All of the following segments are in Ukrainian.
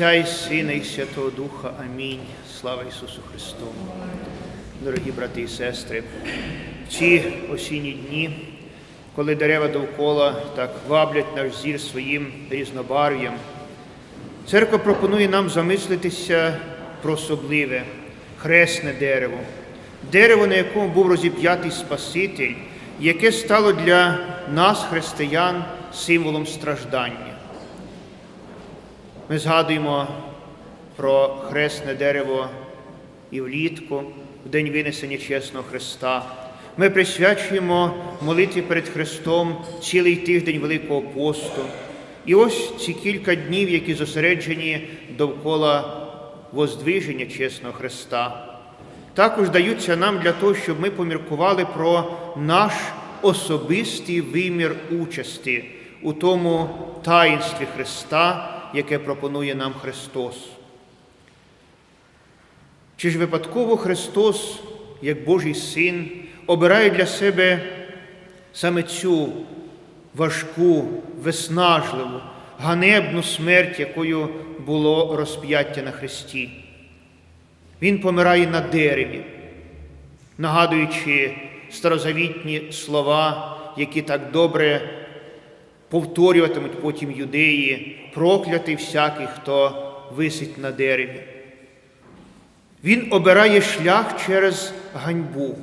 Отця і Сина, і Святого Духа. Амінь. Слава Ісусу Христу. Дорогі брати і сестри, в ці осінні дні, коли дерева довкола так ваблять наш зір своїм різнобарв'ям, церква пропонує нам замислитися про особливе хресне дерево, дерево, на якому був розіп'ятий Спаситель, яке стало для нас, християн, символом страждання. Ми згадуємо про хресне дерево і влітку, в день винесення чесного Христа. Ми присвячуємо молитві перед Христом цілий тиждень Великого посту. І ось ці кілька днів, які зосереджені довкола воздвиження чесного Христа, також даються нам для того, щоб ми поміркували про наш особистий вимір участі у тому таїнстві Христа, яке пропонує нам Христос. Чи ж випадково Христос, як Божий Син, обирає для себе саме цю важку, виснажливу, ганебну смерть, якою було розп'яття на Христі? Він помирає на дереві, нагадуючи старозавітні слова, які так добре повторюватимуть потім юдеї, проклятий всякий, хто висить на дереві. Він обирає шлях через ганьбу,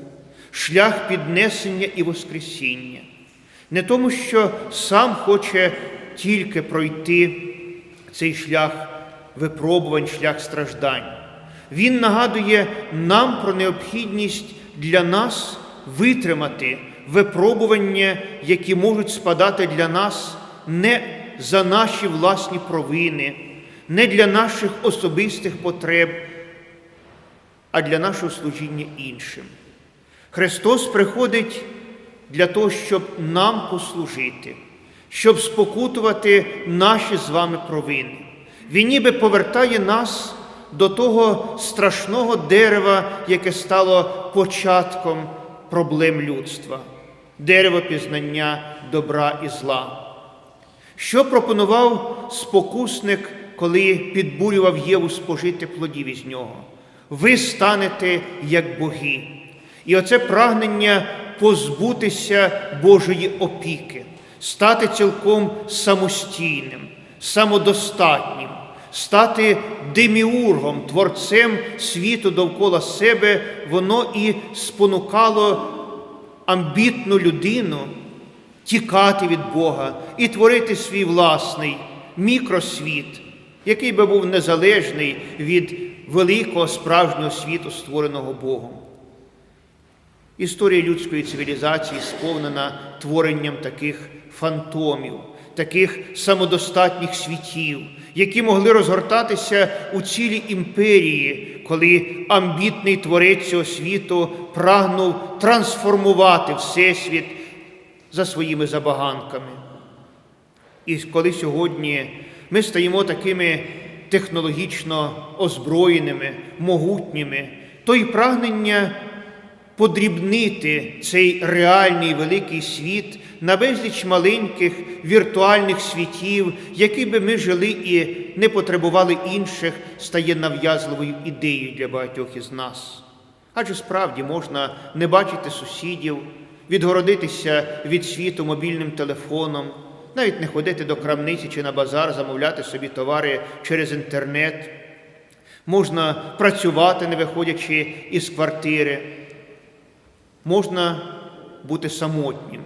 шлях піднесення і Воскресіння. Не тому, що сам хоче тільки пройти цей шлях випробувань, шлях страждань. Він нагадує нам про необхідність для нас витримати випробування, які можуть спадати для нас не за наші власні провини, не для наших особистих потреб, а для нашого служіння іншим. Христос приходить для того, щоб нам послужити, щоб спокутувати наші з вами провини. Він ніби повертає нас до того страшного дерева, яке стало початком проблем людства, дерево пізнання добра і зла. Що пропонував спокусник, коли підбурював Єву спожити плодів із нього? Ви станете як боги. І оце прагнення позбутися Божої опіки, стати цілком самостійним, самодостатнім, стати деміургом, творцем світу довкола себе, воно і спонукало амбітну людину тікати від Бога і творити свій власний мікросвіт, який би був незалежний від великого справжнього світу, створеного Богом. Історія людської цивілізації сповнена творенням таких фантомів, таких самодостатніх світів, які могли розгортатися у цілій імперії, коли амбітний творець цього світу прагнув трансформувати Всесвіт за своїми забаганками. І коли сьогодні ми стаємо такими технологічно озброєними, могутніми, то й прагнення подрібнити цей реальний великий світ на безліч маленьких віртуальних світів, які би ми жили і не потребували інших, стає нав'язливою ідеєю для багатьох із нас. Адже справді можна не бачити сусідів, відгородитися від світу мобільним телефоном, навіть не ходити до крамниці чи на базар, замовляти собі товари через інтернет. Можна працювати, не виходячи із квартири. Можна бути самотнім.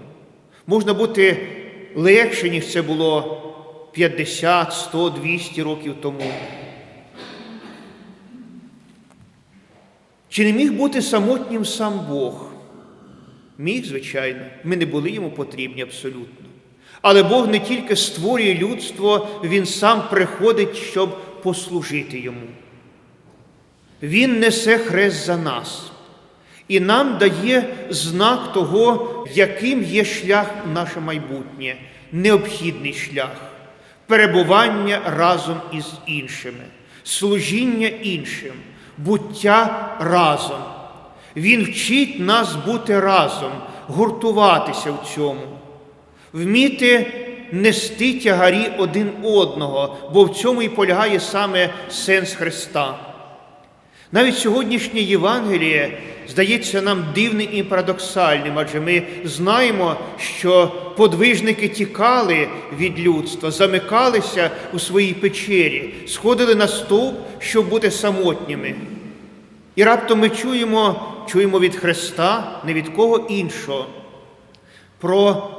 Можна бути легше, ніж це було 50, 100, 200 років тому. Чи не міг бути самотнім сам Бог? Міг, звичайно, ми не були йому потрібні абсолютно. Але Бог не тільки створює людство, Він сам приходить, щоб послужити йому. Він несе хрест за нас і нам дає знак того, яким є шлях наше майбутнє, необхідний шлях, перебування разом із іншими, служіння іншим, буття разом. Він вчить нас бути разом, гуртуватися в цьому, вміти нести тягарі один одного, бо в цьому і полягає саме сенс Христа. Навіть сьогоднішнє Євангеліє здається нам дивним і парадоксальним, адже ми знаємо, що подвижники тікали від людства, замикалися у своїй печері, сходили на стовп, щоб бути самотніми. І раптом ми чуємо, чуємо від Христа, не від кого іншого, про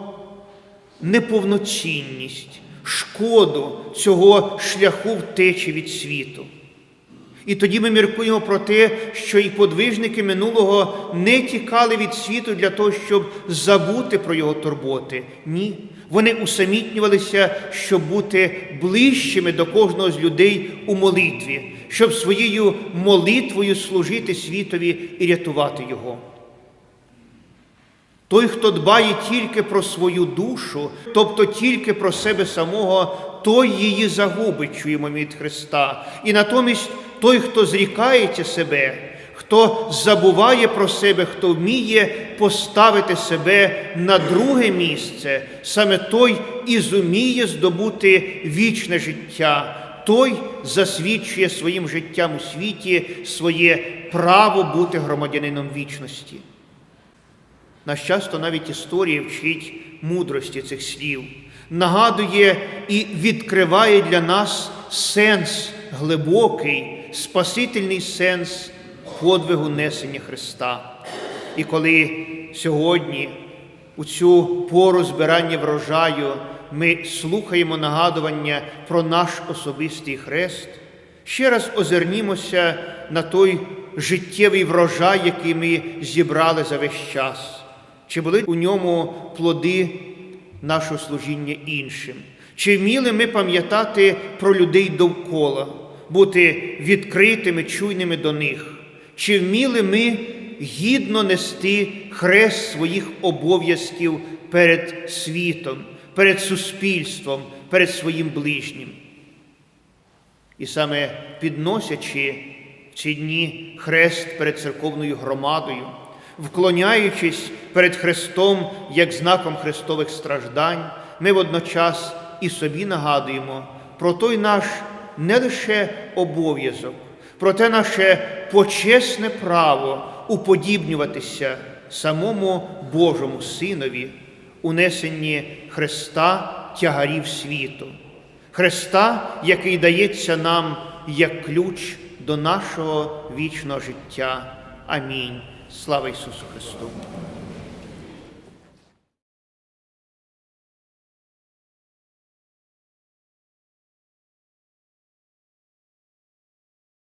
неповноцінність, шкоду цього шляху втечі від світу. І тоді ми міркуємо про те, що і подвижники минулого не тікали від світу для того, щоб забути про його турботи. Ні. Вони усамітнювалися, щоб бути ближчими до кожного з людей у молитві, щоб своєю молитвою служити світові і рятувати його. Той, хто дбає тільки про свою душу, тобто тільки про себе самого, той її загубить, чуємо від Христа. І натомість той, хто зрікається себе, хто забуває про себе, хто вміє поставити себе на друге місце, саме той і зуміє здобути вічне життя. Той засвідчує своїм життям у світі своє право бути громадянином вічності. Нас часто навіть історія вчить мудрості цих слів, нагадує і відкриває для нас сенс глибокий, спасительний сенс подвигу несення Христа. І коли сьогодні, у цю пору збирання врожаю, ми слухаємо нагадування про наш особистий хрест, ще раз озирнімося на той життєвий врожай, який ми зібрали за весь час. Чи були у ньому плоди нашого служіння іншим? Чи вміли ми пам'ятати про людей довкола, бути відкритими, чуйними до них? Чи вміли ми гідно нести хрест своїх обов'язків перед світом, перед суспільством, перед своїм ближнім? І саме підносячи в ці дні хрест перед церковною громадою, вклоняючись перед Христом як знаком Христових страждань, ми водночас і собі нагадуємо про той наш не лише обов'язок, про те наше почесне право уподібнюватися самому Божому Синові, унесенні Христа тягарів світу, Христа, який дається нам як ключ до нашого вічного життя. Амінь. Слава Ісусу Христу!